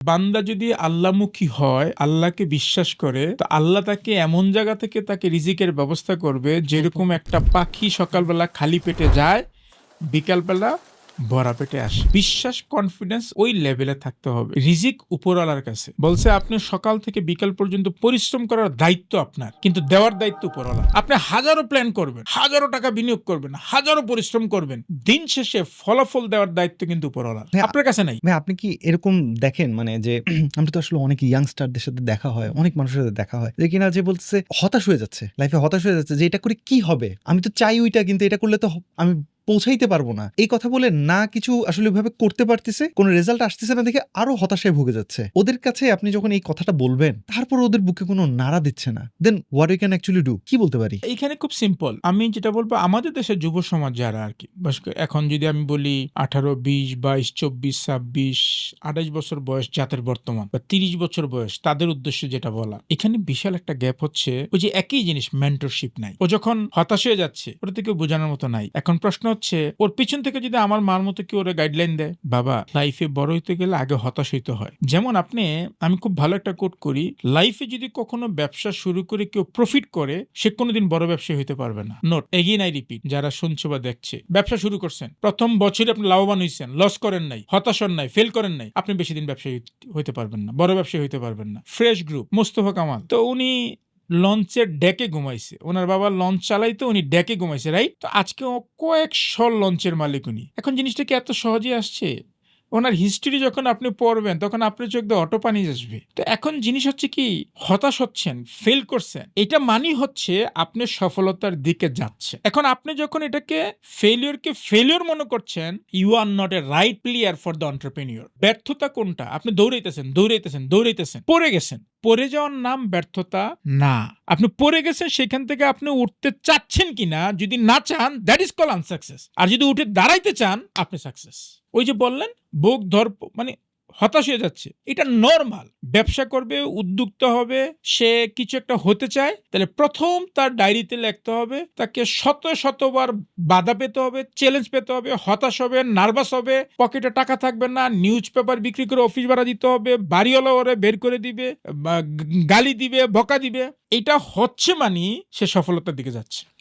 বান্দা যদি আল্লাহমুখী হয়, আল্লাহকে বিশ্বাস করে, তো আল্লাহ তাকে এমন জায়গা থেকে তাকে রিজিকের ব্যবস্থা করবে যেরকম একটা পাখি সকালবেলা খালি পেটে যায়, বিকালবেলা ভরা পেটে আসে। বিশ্বাস কনফিডেন্স ওই লেভেলে থাকতে হবে। রিজিক উপরওয়ালার কাছে। বলছে আপনি সকাল থেকে বিকাল পর্যন্ত পরিশ্রম করার দায়িত্ব আপনার কিন্তু দেওয়ার দায়িত্ব উপরওয়ালা আপনি হাজারো প্ল্যান করবেন হাজারো টাকা বিনিয়োগ করবেন হাজারো পরিশ্রম করবেন। দিন শেষে ফলাফল দেওয়ার দায়িত্ব কিন্তু উপরওয়ালার। আপনার কাছে নাই? ভাই আপনি কি এরকম দেখেন মানে যে আমরা তো আসলে অনেক ইয়াংস্টারদের সাথে দেখা হয় অনেক মানুষের সাথে দেখা হয় যে কিনা যে বলছে হতাশ হয়ে যাচ্ছে লাইফে হতাশ হয়ে যাচ্ছে যে এটা করে কি হবে? আমি তো চাই ওইটা কিন্তু এটা করলে তো আমি পৌঁছাইতে পারব না। এই কথা বলে না কিছু আসলে ওইভাবে করতে পারতেছে, কোনো রেজাল্ট আসতেছে না দেখে আরও হতাশায় ভুগে যাচ্ছে। ওদের কাছে আপনি যখন এই কথাটা বলবেন, তারপর ওদের বুকে কোনো নাড়া দিচ্ছে না। Then what you can actually do কি বলতে পারি? এইখানে খুব সিম্পল আমি যেটা বলব, আমাদের দেশের যুব সমাজ যারা আর কি এখন যদি আমি বলি আঠারো, বিশ, বাইশ, চব্বিশ, ছাব্বিশ, আঠাশ বছর বয়স জাতের বর্তমান বা তিরিশ বছর বয়স, তাদের উদ্দেশ্যে যেটা বলা, এখানে বিশাল একটা গ্যাপ হচ্ছে, ওই যে একই জিনিস মেন্টরশিপ নাই। ও যখন হতাশ হয়ে যাচ্ছে ওটা থেকে বোঝানোর মতো নাই। এখন প্রশ্ন হচ্ছে, ওর পিছন থেকে যদি আমার মার মতো কি ওরা গাইডলাইন দেয়, বাবা লাইফে বড় হইতে গেলে আগে হতাশ হইতে হয়। যেমন আপনি, আমি খুব ভালো একটা কোট করি লাইফে যদি কখনো ব্যবসা শুরু করে কেউ প্রফিট করে, সে কোনোদিন বড় ব্যবসায়ী হইতে পারবে না। নোট এগিন আই রিপিট যারা শুনছে বা দেখছে, ব্যবসা শুরু করছেন, প্রথম বছরে আপনি লাভবান হয়েছেন লস করেন নাই, হতাশ নাই ফেল করেন নাই, আপনি বেশি দিন ব্যবসায়ী হইতে পারবেন না, বড় ব্যবসায়ী হইতে পারবেন না। Fresh group Mostafa Kamal. তো উনি লঞ্চের ডেকে ঘুমাইছে। ওনার বাবা লঞ্চ চালাইতো, উনি ডেকে ঘুমাইছে রাইট তো আজকে কয়েকশো লঞ্চের মালিক উনি। এখন জিনিসটা কি এত সহজে আসছে? ওনার হিস্ট্রি যখন আপনি পড়বেন, তখন আপনার চোখ দিয়ে অটো পানি আসবে। তো এখন জিনিস হচ্ছে কি, হতাশ হচ্ছেন ফেল করছেন, এটা মানি হচ্ছে আপনি সফলতার দিকে যাচ্ছে এখন আপনি যখন এটাকে ফেলিওরকে ফেলিওর মনে করছেন you are not a right player for the entrepreneur ব্যর্থতা কোনটা? আপনি দৌড়াইতেছেন দৌড়াইতেছেন দৌড়াইতেছেন, পড়ে গেছেন। পড়ে যাওয়ার নাম ব্যর্থতা না। আপনি পড়ে গেছেন, সেখান থেকে আপনি উঠতে চাচ্ছেন কিনা, যদি না চান দ্যাট ইজ কল আনসাকসেস আর যদি উঠে দাঁড়াইতে চান, আপনি সাকসেস ওই যে বললেন বুক ধর মানে হতাশ হয়ে যাচ্ছে। এটা নর্মাল ব্যবসা করবে, উদ্যোক্তা হবে, সে কিছু একটা হতে চায়, তাহলে প্রথম তার ডায়েরিতে লিখতে হবে, তাকে শত শতবার বাধা পেতে হবে চ্যালেঞ্জ পেতে হবে, হতাশ হবে নার্ভাস হবে পকেটে টাকা থাকবে না নিউজ পেপার বিক্রি করে অফিস ভাড়া দিতে হবে, বাড়িওয়ালা ওরে বের করে দিবে গালি দিবে, বকা দিবে। এটা হচ্ছে মানে সে সফলতার দিকে যাচ্ছে।